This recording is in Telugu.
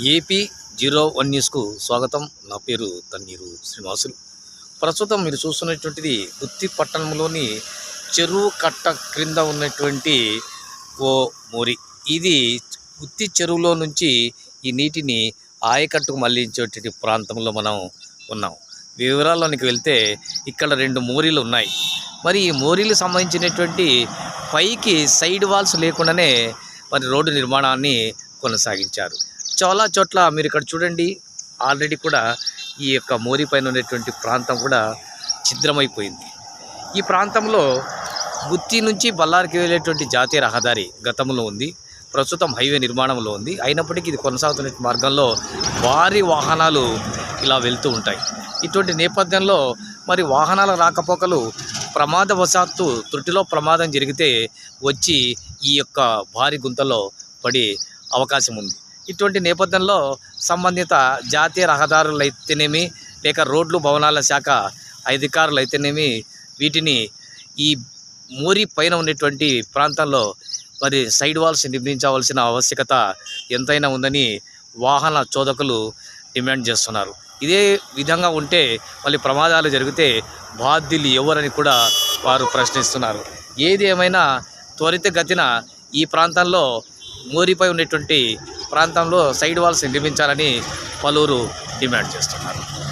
ఏపీ జీరో వన్ న్యూస్కు స్వాగతం. నా పేరు తన్నీరు శ్రీనివాసులు. ప్రస్తుతం మీరు చూస్తున్నటువంటిది గుత్తి పట్టణంలోని చెరువు కట్ట క్రింద ఉన్నటువంటి ఓ మోరి. ఇది గుత్తి చెరువులో నుంచి ఈ నీటిని ఆయకట్టుకు మళ్ళించేటువంటి ప్రాంతంలో మనం ఉన్నాం. వివరాల్లోనికి వెళ్తే ఇక్కడ రెండు మోరీలు ఉన్నాయి. మరి ఈ మోరీలు సంబంధించినటువంటి పైకి సైడ్ వాల్స్ లేకుండానే మరి రోడ్డు నిర్మాణాన్ని కొనసాగించారు. చాలా చోట్ల మీరు ఇక్కడ చూడండి ఆల్రెడీ కూడా ఈ యొక్క మోరీ పైన ఉన్నటువంటి ప్రాంతం కూడా ఛిద్రమైపోయింది. ఈ ప్రాంతంలో గుత్తి నుంచి బల్లారికి వెళ్ళేటువంటి జాతీయ రహదారి గతంలో ఉంది ప్రస్తుతం హైవే నిర్మాణంలో ఉంది. అయినప్పటికీ ఇది కొనసాగుతున్న మార్గంలో భారీ వాహనాలు ఇలా వెళ్తూ ఉంటాయి. ఇటువంటి నేపథ్యంలో మరి వాహనాల రాకపోకలు ప్రమాదవశాత్తు త్రుటిలో ప్రమాదం జరిగితే వచ్చి ఈ యొక్క భారీ గుంతలో పడే అవకాశం ఉంది. ఇటువంటి నేపథ్యంలో సంబంధిత జాతీయ రహదారులు అయితేనేమి లేక రోడ్లు భవనాల శాఖ అధికారులు అయితేనేమి వీటిని ఈ మోరి పైన ఉన్నటువంటి ప్రాంతంలో మరి సైడ్ వాల్స్ నిర్మించవలసిన ఆవశ్యకత ఎంతైనా ఉందని వాహన చోదకులు డిమాండ్ చేస్తున్నారు. ఇదే విధంగా ఉంటే మళ్ళీ ప్రమాదాలు జరిగితే బాధ్యులు ఎవరని కూడా వారు ప్రశ్నిస్తున్నారు. ఏది ఏమైనా త్వరితగతిన ఈ ప్రాంతంలో మోరీపై ఉన్నటువంటి ప్రాంతంలో సైడ్ వాల్స్ నిర్మించాలని పలువురు డిమాండ్ చేస్తున్నారు.